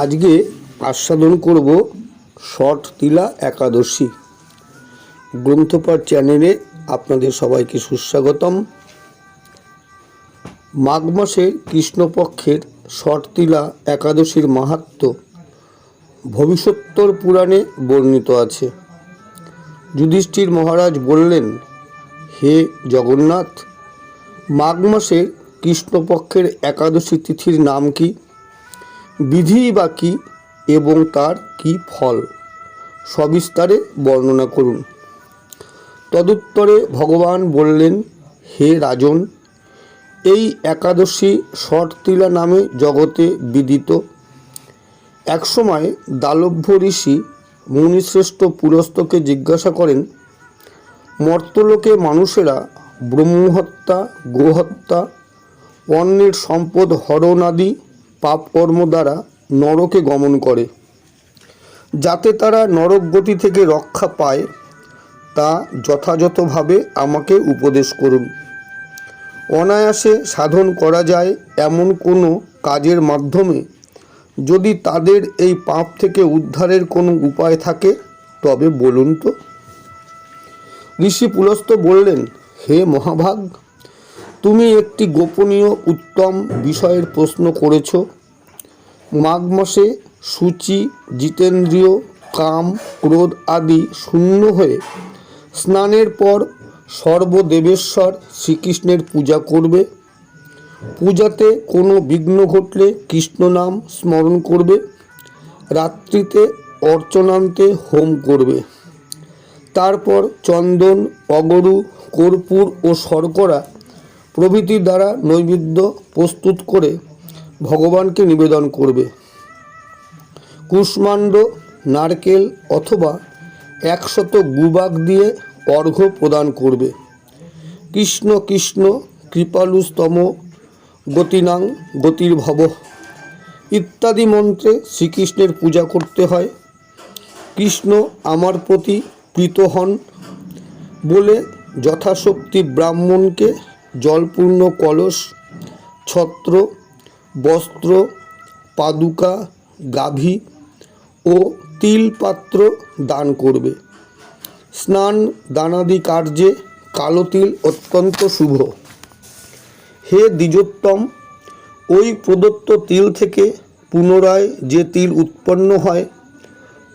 আজকে আস্বাদন করব শর্ট তিলা একাদশী। গ্রন্থপাঠ চ্যানেলে আপনাদের সবাইকে সুস্বাগতম। মাঘ মাসের কৃষ্ণপক্ষের শর্ট তিলা একাদশীর মাহাত্ম্য ভবিষ্যত্তর পুরাণে বর্ণিত আছে। যুধিষ্ঠির মহারাজ বললেন, হে জগন্নাথ, মাঘ মাসের কৃষ্ণপক্ষের একাদশী তিথির নাম কি? বিধি বা কী এবং তার কি ফল? সবিস্তারে বর্ণনা করুন। তদুত্তরে ভগবান বললেন, হে রাজন, এই একাদশী শটতিলা নামে জগতে বিদিত। একসময় দালভ্য ঋষি মুনিশ্রেষ্ঠ পুরস্তকে জিজ্ঞাসা করেন, মর্তলোকে মানুষেরা ব্রহ্মহত্যা, গোহত্যা, অন্যের সম্পদ হরণাদি পাপকর্ম দ্বারা নরকে গমন করে। যাতে তারা নরক গতি থেকে রক্ষা পায়, তা যথাযথভাবে আমাকে উপদেশ করুন। অনায়াসে সাধন করা যায় এমন কোনো কাজের মাধ্যমে, যদি তাদের এই পাপ থেকে উদ্ধারের কোনো উপায় থাকে, তবে বলুন তো। ঋষি পুলস্ত বললেন, হে মহাভাগ, তুমি একটি গোপনীয় উত্তম বিষয়ের প্রশ্ন করেছ। মাঘ মাসে সূচি, জিতেন্দ্রীয়, কাম, ক্রোধ আদি শূন্য হয়ে স্নানের পর সর্বদেবেশ্বর শ্রীকৃষ্ণের পূজা করবে। পূজাতে কোনো বিঘ্ন ঘটলে কৃষ্ণ নাম স্মরণ করবে। রাত্রিতে অর্চনান্তে হোম করবে। তারপর চন্দন, অগরু, কর্পূর ও শর্করা প্রভৃতি দ্বারা নৈবেদ্য প্রস্তুত করে ভগবানকে নিবেদন করবে। কুষ্মাণ্ড, নারকেল অথবা একশত গুবাক দিয়ে অর্ঘ্য প্রদান করবে। কৃষ্ণ কৃষ্ণ কৃপালুস্তম গতিনাং গতির্ভব ইত্যাদি মন্ত্রে শ্রীকৃষ্ণের পূজা করতে হয়। কৃষ্ণ আমার প্রতি প্রীত হন বলে যথাশক্তি ব্রাহ্মণকে জলপূর্ণ কলস, ছত্র বস্ত্র, পাদুকা, গাভী ও তিল পাত্র দান করবে। স্নান দানাদি কার্যে কালো তিল অত্যন্ত শুভ। হে দ্বিজোত্তম, ওই প্রদত্ত তিল থেকে পুনরায় যে তিল উৎপন্ন হয়,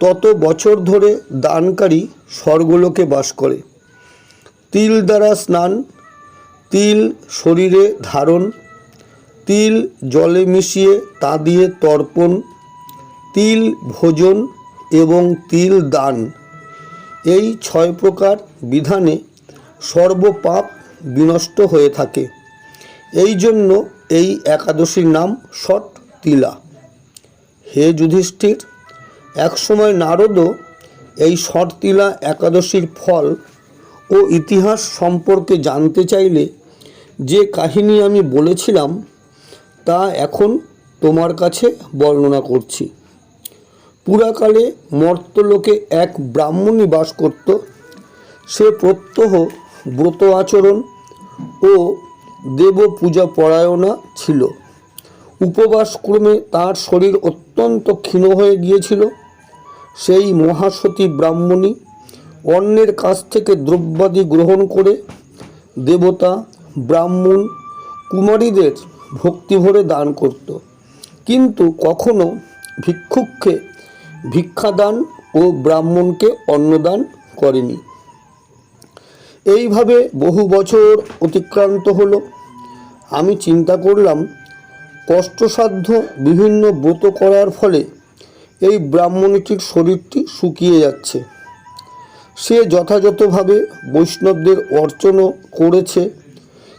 তত বছর ধরে দানকারী স্বর্গলোকে বাস করে। তিল দ্বারা স্নান, তিল শরীরে ধারণ তিল জলে মিশিয়ে তা দিয়ে তর্পণ, তিল ভোজন এবং তিল দান। এই ছয় প্রকার বিধানে সর্বপাপ বিনষ্ট হয়ে থাকে। এই জন্য এই একাদশীর নাম ষট তিলা। হে যুধিষ্ঠির, একসময় নারদও এই ষটতিলা একাদশীর ফল ও ইতিহাস সম্পর্কে জানতে চাইলে যে কাহিনী আমি বলেছিলাম তা এখন তোমার কাছে বর্ণনা করছি। পুরাকালে মর্তলোকে এক ব্রাহ্মণী বাস করত। সে প্রত্যহ ব্রত আচরণ ও দেব পূজা পরায়ণা ছিল। উপবাসক্রমে তার শরীর অত্যন্ত ক্ষীণ হয়ে গিয়েছিল। সেই মহাসতী ব্রাহ্মণী অন্যের কাছ থেকে দ্রব্যাদি গ্রহণ করে দেবতা, ব্রাহ্মণ, কুমারীদের ভক্তিভরে দান করত। কিন্তু কখনো ভিক্ষুককে ভিক্ষাদান ও ব্রাহ্মণকে অন্নদান করেনি। এইভাবে বহু বছর অতিক্রান্ত হলো। আমি চিন্তা করলাম, কষ্টসাধ্য বিভিন্ন ব্রত করার ফলে এই ব্রাহ্মণীটির শরীরটি শুকিয়ে যাচ্ছে। সে যথাযথভাবে বৈষ্ণবদের অর্চনও করেছে।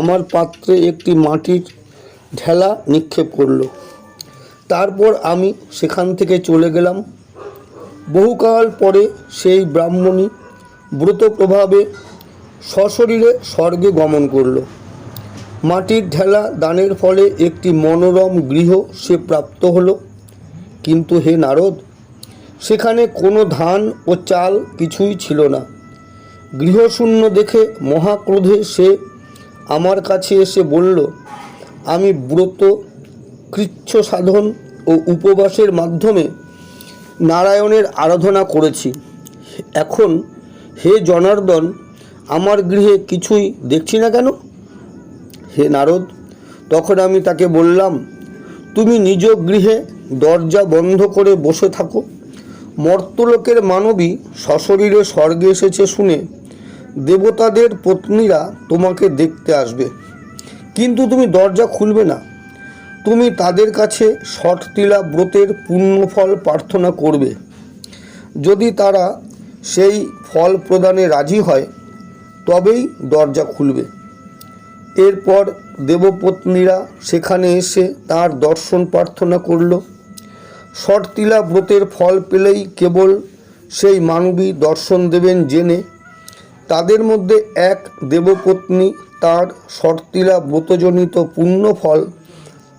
আমার পাত্রে একটি মাটির ঢেলা নিক্ষেপ করল। তারপর আমি সেখান থেকে চলে গেলাম। বহুকাল পরে সেই ব্রাহ্মণী ব্রত প্রভাবে সশরীরে স্বর্গে গমন করল। মাটির ঢেলা দানের ফলে একটি মনোরম গৃহ সে প্রাপ্ত হল। কিন্তু হে নারদ, সেখানে কোনো ধান ও চাল কিছুই ছিল না। গৃহশূন্য দেখে মহাক্রোধে সে আমার কাছে এসে বলল, আমি ব্রত কৃচ্ছ সাধন ও উপবাসের মাধ্যমে নারায়ণের আরাধনা করেছি। এখন হে জনার্দন, আমার গৃহে কিছুই দেখছি না কেন? হে নারদ, তখন আমি তাকে বললাম, তুমি নিজ গৃহে দরজা বন্ধ করে বসে থাকো। মর্তলোকের মানবী সশরীরে স্বর্গে এসেছে শুনে দেবতাদের পত্নীরা তোমাকে দেখতে আসবে। কিন্তু তুমি দরজা খুলবে না। তুমি তাদের কাছে ষটতিলা ব্রতের পুণ্যফল প্রার্থনা করবে। যদি তারা সেই ফল প্রদানে রাজি হয়, তবেই দরজা খুলবে। এরপর দেবপত্নীরা সেখানে এসে তার দর্শন প্রার্থনা করল। শর্তিলা ব্রতের ফল পেলেই কেবল সেই মানবী দর্শন দেবেন জেনে তাদের মধ্যে এক দেবপত্নী তার শর্তিলা ব্রতজনিত পুণ্যফল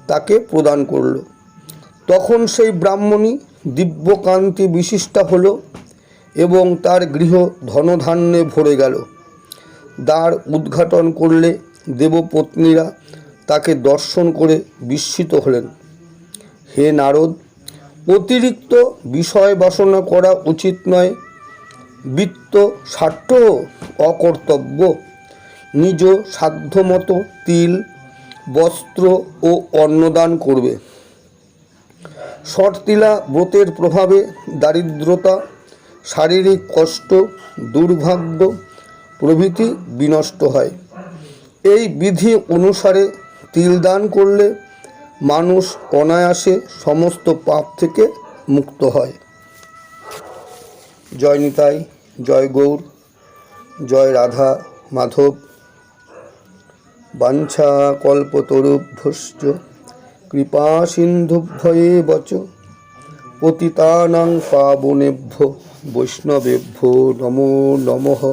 তাকে প্রদান করল। তখন সেই ব্রাহ্মণী দিব্যকান্তি বিশিষ্টা হল এবং তার গৃহ ধনধান্যে ভরে গেল। দ্বার উদ্ঘাটন করলে দেবপত্নীরা তাকে দর্শন করে বিস্মিত হলেন। হে নারদ, অতিরিক্ত বিষয় বাসনা করা উচিত নয়। বৃত্ত স্বার্থ অকর্তব্য। নিজ সাধ্যমতো তিল, বস্ত্র ও অন্নদান করবে। শর্তিলা ব্রতের প্রভাবে দারিদ্রতা, শারীরিক কষ্ট, দুর্ভাগ্য প্রভৃতি বিনষ্ট হয়। এই বিধি অনুসারে তিল দান করলে মানুষ অনায়াসে সমস্ত পাপ থেকে মুক্ত হয়। জয় নিতাই, জয় গৌর। জয় রাধা মাধব। বাঞ্ছা কল্পতরুভ্যশ্চ কৃপা সিন্ধুভয়ে বচ। পতিতানাং পাবনেভ্য বৈষ্ণবেভ্য নমো নমঃ।